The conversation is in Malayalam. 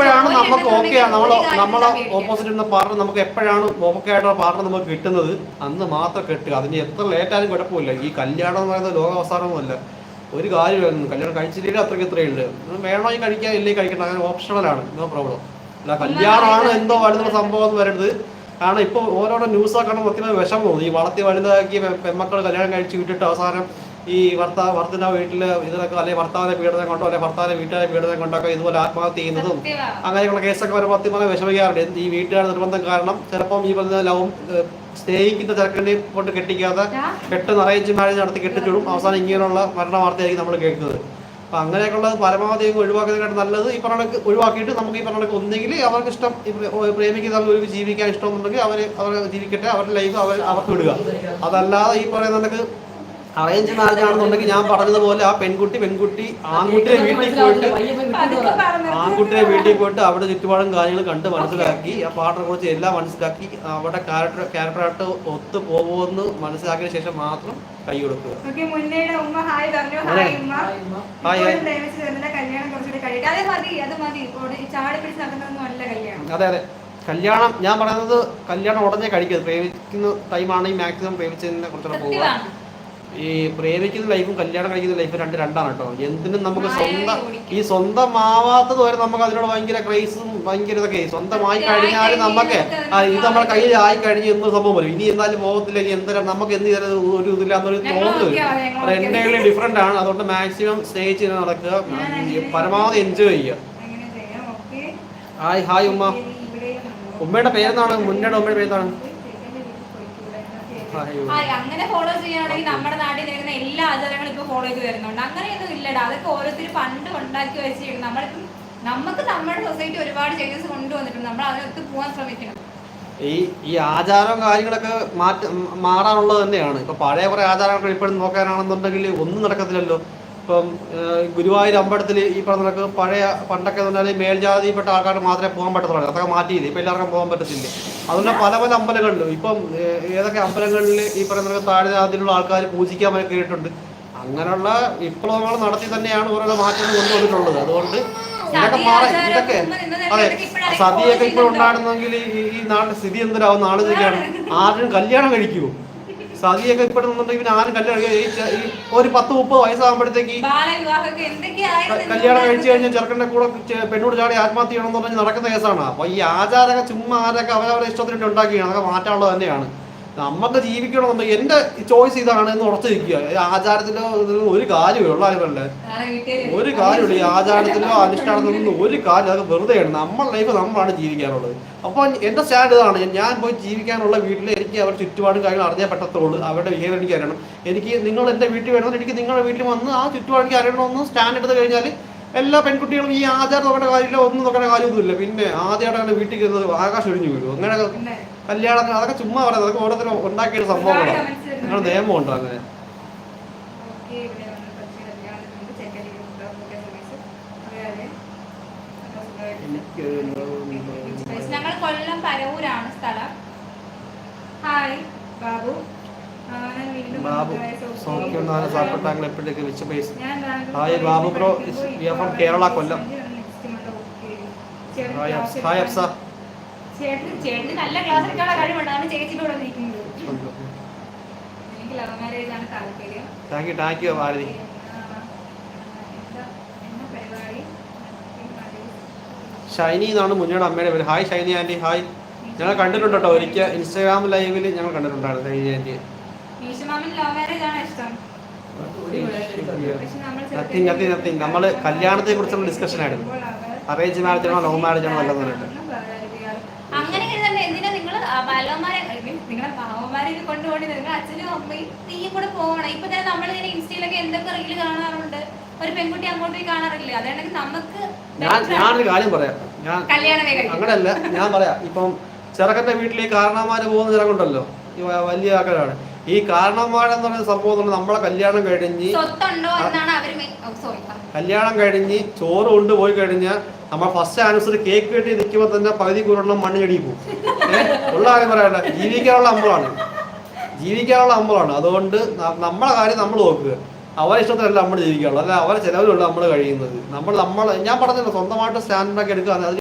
എപ്പോഴാണ് നമുക്ക് ഓക്കെ നമ്മൾ നമ്മൾ നമ്മളെ ഓപ്പോസിറ്റ് ഇരുന്ന പാർട്ണർ നമുക്ക് എപ്പോഴാണ് ഓക്കെ ആയിട്ടുള്ള പാർട്ണർ നമുക്ക് കിട്ടുന്നത്? അന്ന് മാത്രം കെട്ടുക. അതിന് എത്ര ലേറ്റ് ആയാലും കുഴപ്പമില്ല. ഈ കല്യാണം എന്ന് പറയുന്നത് ലോകാവസാനമൊന്നുമല്ല ഒരു കാര്യമായിരുന്നു കല്യാണം കഴിച്ചില്ലെങ്കിൽ അത്രയ്ക്ക് ഇത്രയേ ഉള്ളൂ. വേണമെങ്കിൽ കഴിക്കാൻ ഇല്ലെങ്കിൽ കഴിക്കണം അങ്ങനെ ഓപ്ഷണലാണ് നോ പ്രോബ്ലം അല്ല കല്യാണമാണ് എന്തോ വരുന്ന സംഭവം എന്ന് വരരുത് കാരണം ഇപ്പോൾ ഓരോരോ ന്യൂസൊക്കെ കാണുമ്പോൾ ഒത്തിരി വിഷമം തോന്നും. ഈ വളർത്തി വലുതാക്കി പെമ്മക്കൾ കല്യാണം കഴിച്ച് വിട്ടിട്ട് അവസാനം ഈ ഭർത്താവ് ഭർത്തിന്റെ വീട്ടിൽ ഇതിലൊക്കെ അല്ലെങ്കിൽ ഭർത്താവിനെ പീഡനം കൊണ്ടോ അല്ലെങ്കിൽ ഭർത്താവിനെ വീട്ടുകാരെ പീഡനം കൊണ്ടൊക്കെ ഇതുപോലെ ആത്മഹത്യ ചെയ്യുന്നതും. അങ്ങനെയുള്ള കേസൊക്കെ വരുമ്പോൾ അത്യമായി വിഷമിക്കാറുണ്ട്. ഈ വീട്ടുകാരുടെ നിർബന്ധം കാരണം ചിലപ്പം ഈ പറഞ്ഞ ലവും സ്നേഹിക്കുന്ന ചെറുക്കനെ കൊണ്ട് കെട്ടിക്കാതെ പെട്ടെന്ന് അറേഞ്ച് മാരേജ് നടത്തി കെട്ടിച്ചിടും. അവസാനം ഇങ്ങനെയുള്ള മരണ വാർത്തയായിരിക്കും നമ്മൾ കേൾക്കുന്നത്. അപ്പൊ അങ്ങനെയൊക്കെയുള്ളത് പരമാവധി ഒഴിവാക്കുന്നതിനായിട്ട് നല്ലത് ഈ പറഞ്ഞ ഒഴിവാക്കിയിട്ട് നമുക്ക് ഈ പറഞ്ഞ ഒന്നെങ്കിൽ അവർക്ക് ഇഷ്ടം പ്രേമിക്കുന്ന അവർ ഒരു ജീവിക്കാൻ ഇഷ്ടമെന്നുണ്ടെങ്കിൽ അവർ അവർ ജീവിക്കട്ടെ അവരുടെ ലൈഫ് അവർ അവർക്ക് വിടുക. അതല്ലാതെ ഈ പറയുന്ന അറേഞ്ച് മാരേജ് ആണെന്നുണ്ടെങ്കിൽ ഞാൻ പറഞ്ഞതുപോലെ ആ പെൺകുട്ടി പെൺകുട്ടി ആൺകുട്ടിയെ വീട്ടിൽ പോയിട്ട്. ആൺകുട്ടിയെ വീട്ടിൽ പോയിട്ട് അവിടെ ചുറ്റുപാടും കാര്യങ്ങൾ കണ്ട് മനസ്സിലാക്കി ആ പാട്ടിനെ കുറിച്ച് എല്ലാം മനസ്സിലാക്കി അവിടെ ക്യാരക്ടർ ക്യാരക്ടറായിട്ട് ഒത്തു പോകുമെന്ന് മനസ്സിലാക്കിയ ശേഷം മാത്രം കൈ കൊടുക്കുക. ഓക്കേ, മുന്നേടെ ഉമ്മ ഹായ് പറഞ്ഞു. അതെ. അത് കല്യാണം. അതെ അതെ. കല്യാണം ഞാൻ പറയുന്നത് കല്യാണം ഉടനെ കഴിക്കരുത്. പ്രേമിക്കുന്ന ടൈമാണെങ്കിൽ മാക്സിമം പ്രേമിച്ചതിനെ കുറിച്ചുള്ള സത്യമാണ്. ഈ പ്രേമിക്കുന്ന ലൈഫും കല്യാണം കഴിക്കുന്ന ലൈഫും രണ്ട് രണ്ടാണ് കേട്ടോ. എന്തിനും നമുക്ക് സ്വന്തം ഈ സ്വന്തമാവാത്തത് വരെ നമുക്ക് അതിനോട് ഭയങ്കര ക്രൈസും ഭയങ്കര ഇതൊക്കെ സ്വന്തമായി കഴിഞ്ഞാൽ നമുക്ക് ഇത് നമ്മുടെ കയ്യിൽ ആയി കഴിഞ്ഞ് എന്ത് സംഭവം വരും. ഇനി എന്നാലും പോകത്തില്ല ഇനി എന്തിനാ നമുക്ക് എന്ത് ഒരു ഇതില്ലാന്നൊരു തോന്നുന്നു. എന്റെ ഡിഫറെന്റ് ആണ്. അതുകൊണ്ട് മാക്സിമം ചെയ്ത് നടക്കുക. പരമാവധി എൻജോയ് ചെയ്യുക. ഹായ് ഹായ് ഉമ്മ. ഉമ്മയുടെ പേരെന്താണ്? മുന്നേടെ ഉമ്മയുടെ പേരെന്താണ്. അങ്ങനെ ഫോളോ ചെയ്യുകയാണെങ്കിൽ നമ്മുടെ നാട്ടിൽ വരുന്ന എല്ലാ ചെയ്ത് വരുന്നുണ്ട്. അങ്ങനെയൊന്നും ഇല്ലടാ. അതൊക്കെ ഓരോരുത്തർ പണ്ട് ഉണ്ടാക്കി വെച്ചിട്ട് നമ്മളിപ്പം നമുക്ക് നമ്മുടെ സൊസൈറ്റി ഒരുപാട് ചേഞ്ചസ് കൊണ്ടുവന്നിട്ടുണ്ട്. നമ്മൾ അതിനൊത്ത് പോകാൻ ശ്രമിക്കണം. ഈ ഈ ആചാരവും കാര്യങ്ങളൊക്കെ മാറ്റ മാറാനുള്ളത് തന്നെയാണ്. ഇപ്പൊ പഴയ കുറെ ആചാരങ്ങൾ ഇപ്പോഴും നോക്കാനാണെന്നുണ്ടെങ്കിൽ ഒന്നും നടക്കത്തില്ലല്ലോ. ഇപ്പം ഗുരുവായൂർ അമ്പലത്തിൽ ഈ പറഞ്ഞ പഴയ പണ്ടൊക്കെ എന്ന് പറഞ്ഞാൽ മേൽജാതിപ്പെട്ട ആൾക്കാർ മാത്രമേ പോകാൻ പറ്റത്തുള്ളൂ. അതൊക്കെ മാറ്റിയില്ല? ഇപ്പൊ എല്ലാവർക്കും പോകാൻ പറ്റത്തില്ല? അതുകൊണ്ട് പല പല അമ്പലങ്ങളിലും ഇപ്പം ഏതൊക്കെ അമ്പലങ്ങളിൽ ഈ പറയുന്ന താഴെ ജാതിയിലുള്ള ആൾക്കാർ പൂജിക്കാൻ കേട്ടിട്ടുണ്ട്. അങ്ങനെയുള്ള വിപ്ലവങ്ങൾ നടത്തി തന്നെയാണ് ഓരോ മാറ്റങ്ങൾ കൊണ്ടുവന്നിട്ടുള്ളത്. അതുകൊണ്ട് ഇതൊക്കെ മാറി ഇതൊക്കെ അതെ സതിയൊക്കെ ഇപ്പോൾ ഉണ്ടായിരുന്നെങ്കിൽ ഈ നാടിന്റെ സ്ഥിതി എന്തരാവും നാളെ ചോദിക്കാണ് ആരും കല്യാണം കഴിക്കുമോ സതിയൊക്കെ ഇപ്പോഴെന്നുണ്ടെങ്കിൽ പിന്നെ ആരും കല്യാണം ഈ ഒരു പത്ത് മുപ്പത് വയസ്സാകുമ്പോഴത്തേക്ക് കല്യാണം കഴിച്ചു കഴിഞ്ഞാൽ ചെറുക്കന്റെ കൂടെ പെണ്ണോട് ചാടി ആത്മഹത്യ ചെയ്യണം എന്ന് പറഞ്ഞ് നടക്കുന്ന കേസാണ്. അപ്പൊ ഈ ആചാരമൊക്കെ ചുമ്മാ ആരൊക്കെ അവരവരുടെ ഇഷ്ടത്തിന് വേണ്ടി ഉണ്ടാക്കിയാണ് അതൊക്കെ മാറ്റാനുള്ളത് തന്നെയാണ്. നമുക്ക് ജീവിക്കണമെന്നുണ്ടെങ്കിൽ എന്റെ ചോയ്സ് ഇതാണ് എന്ന് ഉറച്ചു നിൽക്കുക. ആചാരത്തിലോ ഒരു കാര്യമേ ഉള്ള ഒരു കാര്യമില്ല ഈ ആചാരത്തിലോ അനുഷ്ഠാനത്തിലോ ഒരു കാര്യം അതൊക്കെ വെറുതെയാണ്. നമ്മൾ ലൈഫ് നമ്മളാണ് ജീവിക്കാനുള്ളത്. അപ്പോൾ എന്റെ സ്റ്റാൻഡ് ഇതാണ്. ഞാൻ പോയി ജീവിക്കാനുള്ള വീട്ടിൽ എനിക്ക് അവരുടെ ചുറ്റുപാടും കാര്യങ്ങൾ അറിഞ്ഞേ പറ്റത്തുള്ളൂ. അവരുടെ ബിഹേവിയർ എനിക്ക് അറിയണം. എനിക്ക് നിങ്ങൾ എന്റെ വീട്ടിൽ വേണമെന്ന് എനിക്ക് നിങ്ങളുടെ വീട്ടിൽ വന്ന് ആ ചുറ്റുപാട് എനിക്ക് അറിയണമെന്ന് സ്റ്റാൻഡ് എടുത്ത് കഴിഞ്ഞാൽ എല്ലാ പെൺകുട്ടികളും ഈ ആചാരം നോക്കേണ്ട കാര്യമില്ല ഒന്നും നോക്കേണ്ട കാര്യമൊന്നുമില്ല. പിന്നെ ആദ്യമായിട്ട് അങ്ങനെ വീട്ടിൽ കയറുന്നത് ആകാശം ഒഴിഞ്ഞു വീഴും. അങ്ങനെ കല്യാണം അതൊക്കെ ചുമ്മാ പറയുന്നത് അതൊക്കെ ഓരോരുത്തരും ഉണ്ടാക്കിയ സംഭവങ്ങളാണ് നിങ്ങളുടെ നിയമമുണ്ടോ അങ്ങനെ? ഞങ്ങൾ കൊല്ലം പരവൂരാണ് സ്ഥലം. ഹായ് ബാബു. ബാബു വന്നതായി സൗഖ്യം. സൗഖ്യം നാല് സാപ്പിട്ടാങ്ങൾ എപ്പോഴേക്ക് വെച്ച് പൈസ hi Babu bro we are from Kerala Kollam. Hi hi Afsa നല്ല ക്ലാസ് എടുക്കാനുള്ള ചേച്ചിയുടെ എനിക്ക് ലവ് മാരേജ് ആണ് താല്പര്യം. Thank you thank you Bharati ആ, എന്താ എന്നാ പരിപാടി? ഷൈനി എന്നാണ് മുന്നോട് അമ്മയുടെ പേര്. Hi Shiny anti. ഹായ് ഞങ്ങൾ കണ്ടിട്ടുണ്ട് കേട്ടോ ഒരിക്കൽ ഇൻസ്റ്റാഗ്രാം ലൈവിൽ ഞങ്ങൾ കണ്ടിട്ടുണ്ടായിരുന്നു ഷൈനി ആന്റി മീശമാമൻ ലവ് മാരേജ് ആണ് ഇഷ്ടം. പക്ഷെ നമ്മൾ നത്തിങ് നത്തിങ് നത്തിങ് നമ്മൾ കല്യാണത്തെ കുറിച്ചുള്ള ഡിസ്കഷൻ ആയിരുന്നു. അറേഞ്ച് മാരേജ് ആണോ ലവ് മാരേജ് ആണോ പറഞ്ഞിട്ട്. അങ്ങനെ എന്തിനാ നിങ്ങൾ ബാലവന്മാരെ നിങ്ങളെ പാവന്മാരെ കൊണ്ടുപോകണേ നിങ്ങൾ അച്ഛനും അമ്മയും നീയും കൂടെ പോകണം ഇപ്പൊ തന്നെ നമ്മൾ ഇങ്ങനെ ഇൻസ്റ്റയിലൊക്കെ എന്തൊക്കെ റീൽ കാണാറുണ്ട്? ഒരു പെൺകുട്ടി അങ്ങോട്ട് പോയി കാണാറില്ലേ? അതാണെങ്കിൽ നമുക്ക് ഞാൻ ഞാനൊരു കാര്യം പറയാം. ഞാൻ അങ്ങനെയല്ല ഞാൻ പറയാം. ഇപ്പം ചെറുക്കന്റെ വീട്ടിലേക്ക് കാരണവന്മാര് പോകുന്ന ചെറുക്കുണ്ടല്ലോ വലിയ ആൾക്കാരാണ്. ഈ കാരണന്മാരെന്ന് പറയുന്ന സംഭവം നമ്മളെ കല്യാണം കഴിഞ്ഞ് കല്യാണം കഴിഞ്ഞ് ചോറ് കൊണ്ടുപോയി കഴിഞ്ഞാൽ നമ്മൾ ഫസ്റ്റ് ആനിവേഴ്സറി കേക്ക് കെട്ടി നിൽക്കുമ്പോൾ തന്നെ പകുതി കുരണം മണ്ണ് ചെടി പോകും. ഉള്ള കാര്യം പറയണ്ട. ജീവിക്കാനുള്ള അമ്പലമാണ് ജീവിക്കാനുള്ള അമ്പലമാണ് അതുകൊണ്ട് നമ്മളെ കാര്യം നമ്മൾ നോക്കുക. അവരെ ഇഷ്ടത്തിലല്ല നമ്മൾ ജീവിക്കാനുള്ളൂ അല്ല അവരെ ചിലവിലുള്ള നമ്മൾ കഴിയുന്നത്. നമ്മൾ നമ്മൾ ഞാൻ പറഞ്ഞല്ലോ സ്വന്തമായിട്ട് സ്റ്റാൻഡൊക്കെ എടുക്കുക